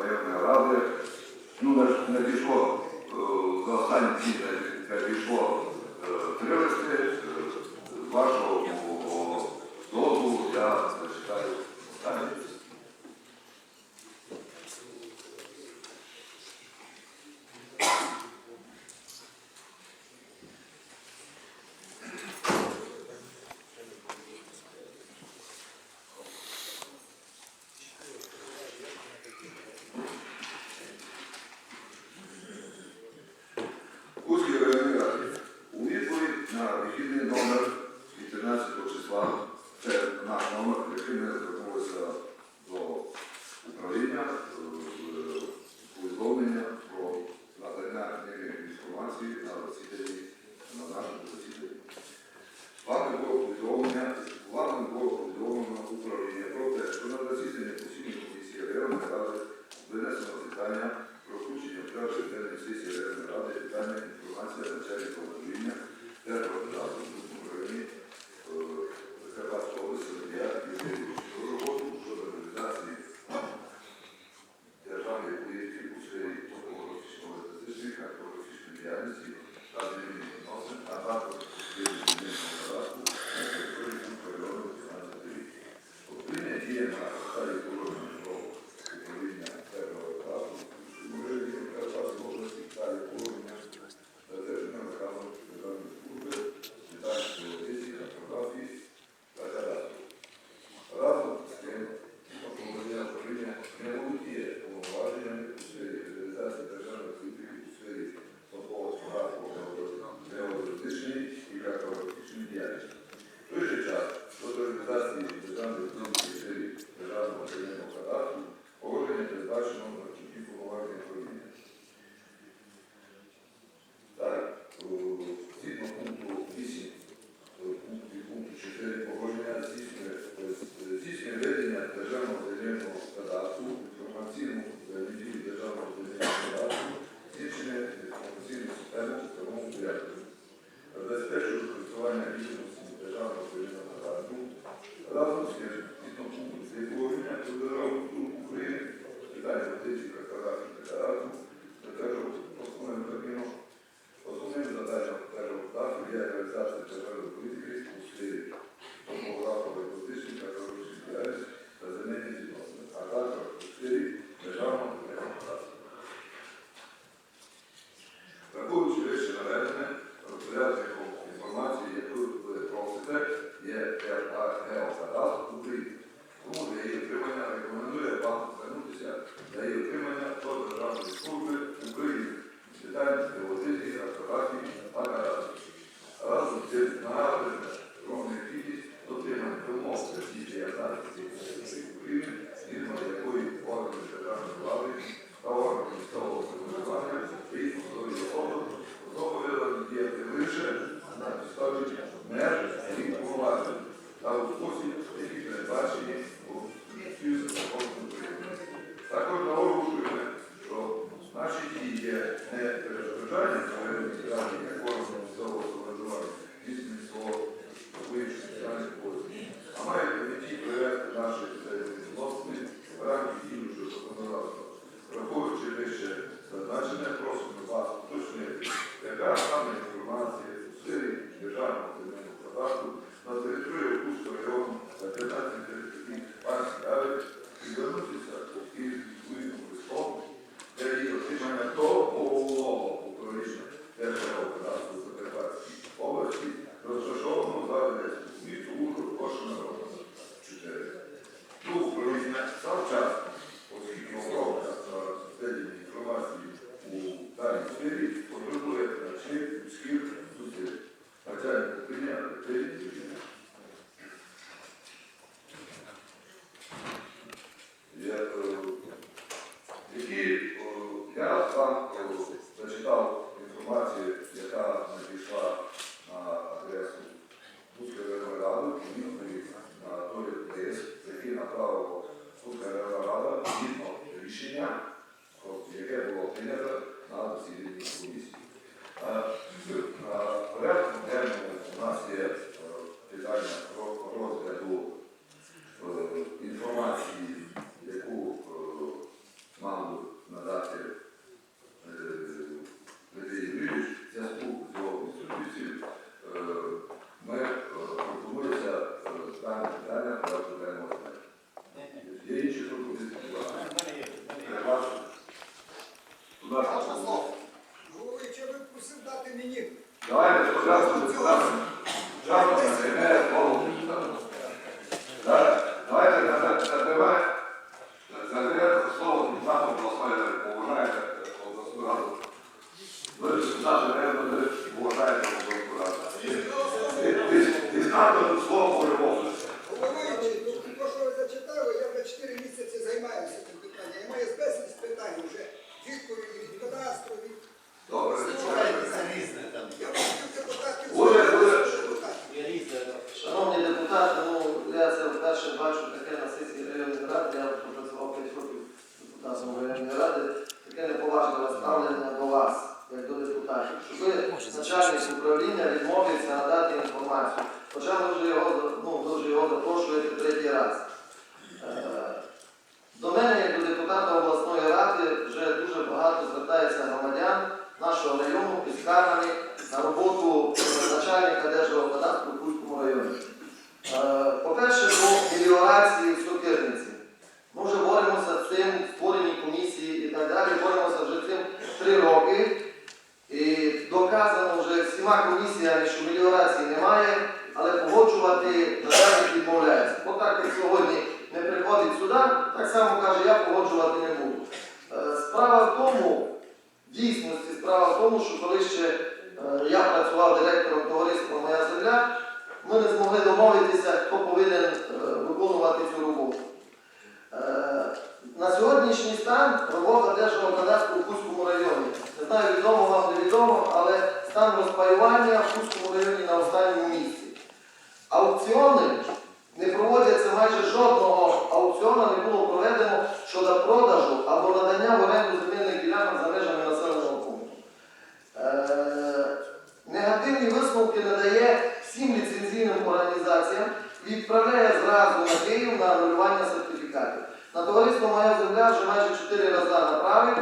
forever. എല്ലാവരും дати мені. Давайте спочатку депутатам. Давайте називаємо. Виконувати цю роботу. Е, На сьогоднішній стан робота Держгеокадастру в Кузькому районі. Не знаю, відомо вам не відомо, але стан розпаювання в Кузькому районі на останньому місці. Аукціони не проводяться майже жодного аукціону не було проведено щодо продажу або надання в оренду земельних ділянок за межами населеного пункту. Е, негативні висновки надає всім ліцензійним організаціям відправляє зразу на Київ на анулювання сертифікатів. На товариство Моя земля вже майже 4 рази направив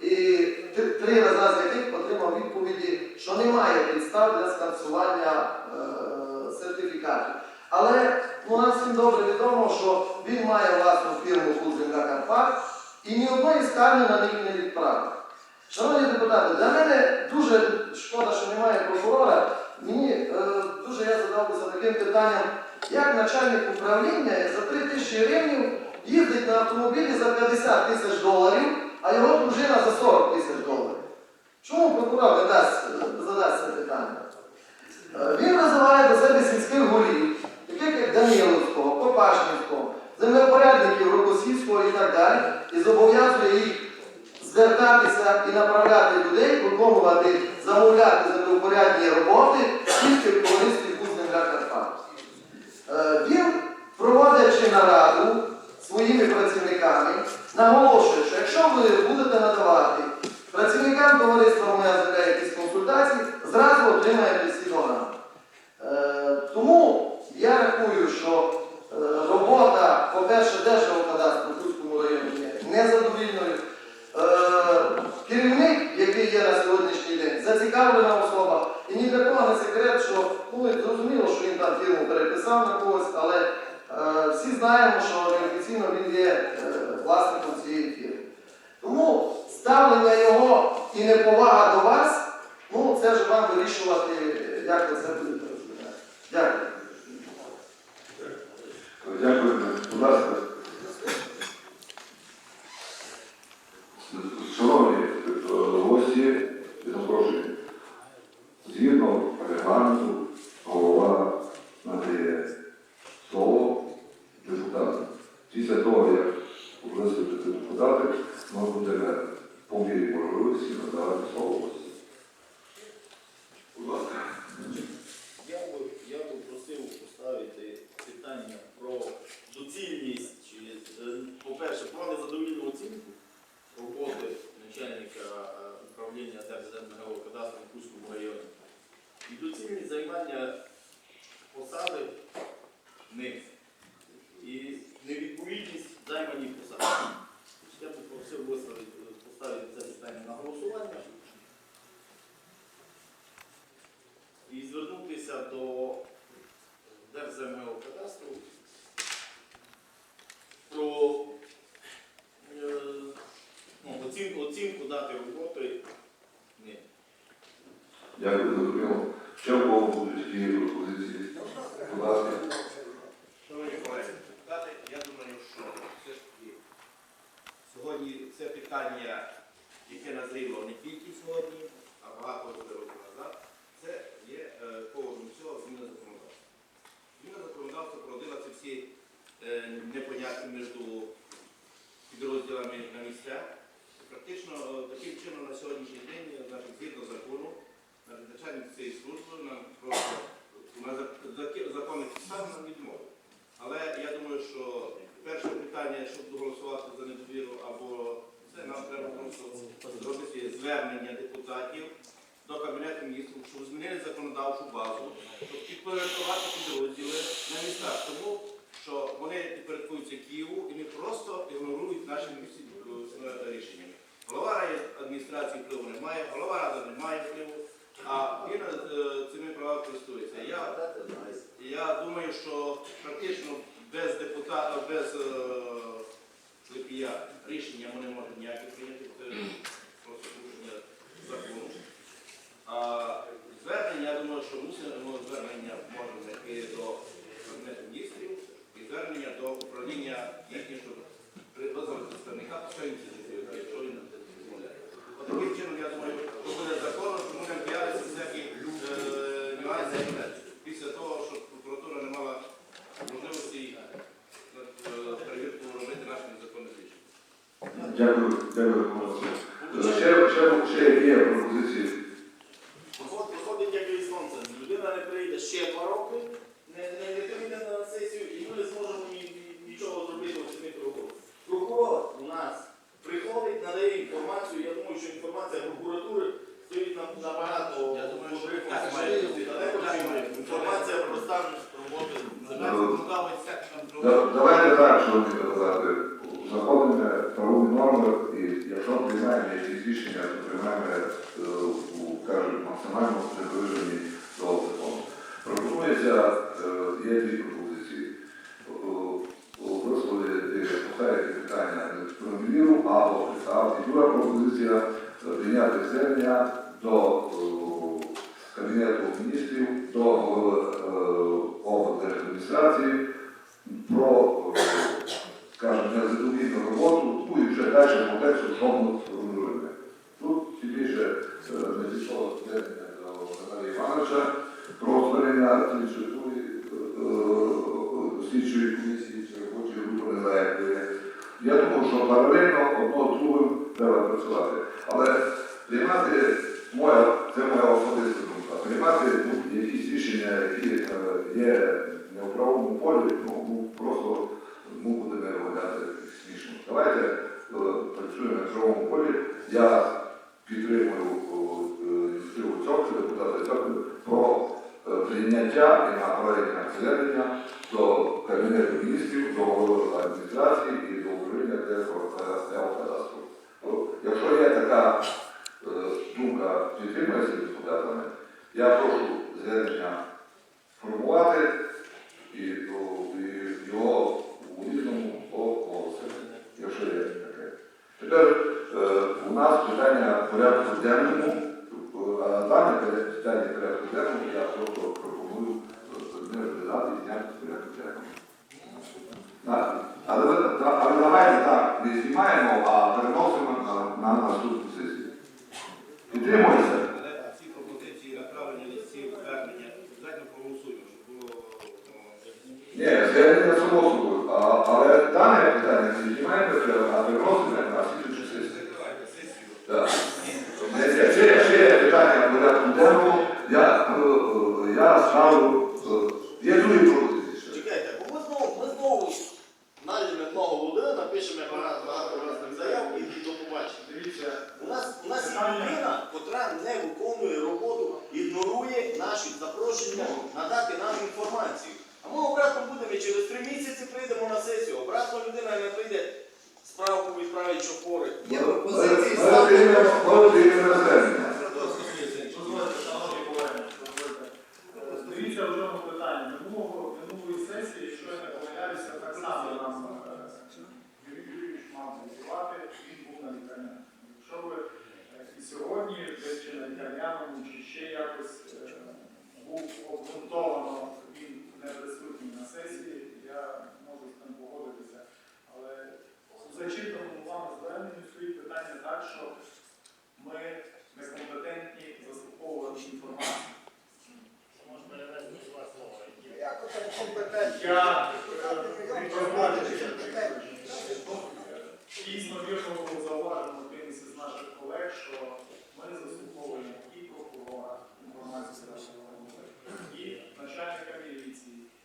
і три- три рази з яких отримав відповіді, що немає підстав для скасування е, сертифікатів. Але ну, нам всім добре відомо, що він має власну фірму «Куземля Карпат» і ні одної скарги на них не відправив. Шановні депутати, для мене дуже шкода, що немає прокурора. Мені е, дуже я задався таким питанням, як начальник управління за 3 тисячі гривень їздить на автомобілі за 50 тисяч доларів, а його дружина за 40 тисяч доларів. Чому прокурор не дасть, е, задасть це питання? Е, Він називає до себе сільських голів, таких як Даниловського, Попашнівського, землепорядників Рокосівського і так далі, і зобов'язує їх звертатися і направляти людей, виконувати, замовляти землепорядні роботи тільки в товаристві Куземля Карпат. Е, Він, проводячи нараду своїми працівниками, наголошує, що якщо ви будете надавати працівникам товариства Моя земля якісь консультації, зразу отримаєте всі догани. Е, Тому я рахую, що е, робота, по-перше, Держгеокадастру в Кузькому районі є незадовільною. Е, Керівник, який є на сьогоднішній день, зацікавлена особа. І ні для кого не секрет, що ну, і зрозуміло, що він там фірму переписав на когось, але е, всі знаємо, що неофіційно він є е, власником цієї фірми. Тому ставлення його і неповага до вас, ну це ж вам вирішувати, е, як ви це будете розглядати. Дякую. Дякую. Будь ласка. Шановні е, гості, запрошені. Згідно регламенту, голова надає слово депутатам. Після того, як виступити депутати, ми будемо по мірі можливості надавати слово гостям. Будь ласка. Я би, я би просив поставити питання про доцільність, чи, е, по-перше, про незадовільну оцінку роботи начальника е, управління Держземного кадастру в Кузькому районі і доцільність займання посади ним і невідповідність займаній посаді. Я би просив виставити, поставити це питання на голосування. і звернутися до Держземного кадастру про е, ну, оцінку, оцінку дати роботи. Ні. Дякую, не зрозумів. в чому будуть які пропозиції? Будь ласка. Шановні колеги, депутати, я думаю, що все ж таки сьогодні це питання, яке назріло не тільки сьогодні, а багато років назад, це є е, поводом цього зміна законодавства. Зміна законодавства е, непонятні між підрозділами на місцях. Практично е, таким чином на сьогоднішній день, е, значить, згідно закону, начальник цієї служби нам просто на зак- зак- законних підстав нам відмовив. Але я думаю, що перше питання, щоб голосувати за недовіру, або це нам треба просто зробити звернення депутатів до Кабінету міністрів, щоб змінили законодавчу базу, щоб підпорядкувати підрозділи на містах. Тому що вони підпорядкуються Києву і не просто ігнорують наші місці е, рішеннями. Голова адміністрації впливу не має, голова ради не має впливу, а він е, цими правами користується. Я я думаю, що практично без депутата, без е, Липія рішення ми не можемо ніяке прийняти, це просто порушення закону. А звернення, я думаю, що мусимо звернення можемо знайти до Кабінету міністрів і звернення до управління їхніх, щоб визвали представника пускаючи, якщо він дозволяє. От таким чином, я думаю, що буде законно, що ми не боялися всякі е, нюанси після того, що прокуратура не мала можливості е, перевірку робити наших незаконних рішень. Дякую, дякую. Е, Ще, ще, ще є пропозиції. Виход- Виходить як із нонсенс. Людина не прийде ще два роки, не, не, не прийде на сесію, і ми не зможемо ні, ні- нічого зробити у цих прокурор. Прокурор у нас приходить, надає інформацію. Я думаю, що інформація прокуратури стоїть нам набагато Я думаю, що потрібно, так має має бути бути. далеко, Так чим має бути. інформація про стан роботи. Законодавець як там Да- Давайте так, шановні депутати, заходимо в правові норми і якщо приймаємо якісь рішення, то приймаємо, е, кажуть, максимально приближені до закону. Пропонується, е, є дві пропозиції. Висловити, поставити питання електронну або представити. Друга пропозиція е, прийняти звернення до е, Кабінету міністрів, до е, облдержадміністрації про, е, роботу, ну і вже по тексту, що ми. Тут тим більше е, не пішло звернення до Івановича про створення слідчої е, слідчої комісії чи робочої групи незалежної. Я думаю, що паралельно одно другим треба працювати. Але приймати моя, це моя особиста думка. Приймати ну, якісь рішення, які е, є не в правовому полі, ну, ну просто ну, буде не виглядати смішно. Давайте е, працюємо в правовому полі. Я підтримую е, ініціативу цього депутата Цьоку про е, прийняття і направлення звернення до Кабінету міністрів, до голови адміністрації і до управління. Ну, Якщо є така думка підтримується депутатами, я прошу звернення формувати і, о, і його у різному оголосити, якщо є таке. Тепер е, у нас питання порядку денному, е, а дане питання порядку денному я просто пропоную е, не з порядку денному. Так, Але, давайте так, не знімаємо, а переносимо на, на наступну сесію. Підтримується. Але ці пропозиції було ну, Ні, звернення само собою, але дане питання не знімаємо, а переносимо на слідчу сесію. закривайте сесію. Так. Ще, ще, ще є питання в порядку денному. Я, е, е, я ставлю, е, є другі пропозиції. ще. Чекайте, бо ми знову, ми знову найдемо одного людина, напишемо як багато багато разних заяв і до побачення. Дивіться, У нас, у нас є людина, котра не виконує роботу, ігнорує наші запрошення надати нам інформацію. А ми обратно будемо і через три місяці прийдемо на сесію. Обратно людина не прийде справку відправить, що хворий. Є пропозиції отримаємо звернення. дозвольте, шановні колеги, дозвольте. Е, Дивіться в чому питання. Минулого, минулої сесії, якщо я не помиляюся, так само нам е, Юрій Юрійович мав працювати, він був на лікарняному. Якщо ви е, і сьогодні, ви чи на лікарняному, чи ще якось е, був обґрунтовано, він не присутній на сесії, я можу з тим погодитися. Але у зачитаному вами зверненню стоїть питання так, що ми некомпетентні заслуховувати інформацію. Як оце компетентні? Я Депутати, е, прийом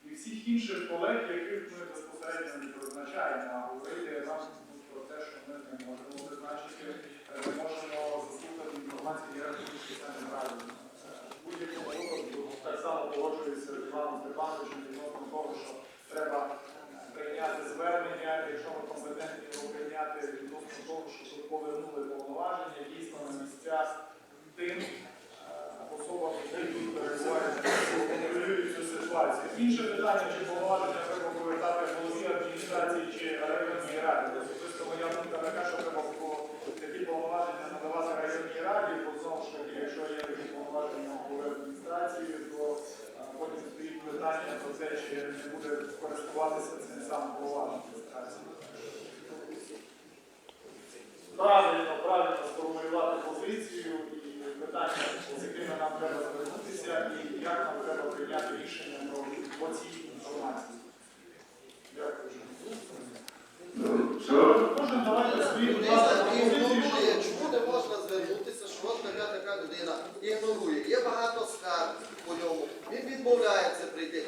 від інших колег, яких ми безпосередньо не призначаємо, а говорити нам про те, що ми не можемо призначити, е, не можемо заслухати інформацію, я рахую, що це неправильно. Е, В будь-якому випадку так само погоджуюся з Іваном Степановичем відносно того, що треба прийняти звернення, якщо ми компетентні його прийняти відносно того, що тут повернули повноваження дійсно на місця тим е, особам, які тут перебувають, цю ситуацію. Інше питання, чи повноваження треба повертати голові адміністрації чи районній раді. Особисто моя думка така, що треба такі повноваження надавати районній раді, бо знову ж таки, якщо є такі повноваження у адміністрації, то е, потім стоїть питання те, чи не буде користуватися цим сам голова адміністрації. Правильно, правильно сформулювати позицію і питання, з якими нам треба звернутися, і як нам треба прийняти рішення про по цій інформації. Дякую. Кожен давайте ігнорує, що- чому не можна звернутися, що от така така людина ігнорує. Є багато скарг по ньому, він відмовляється прийти.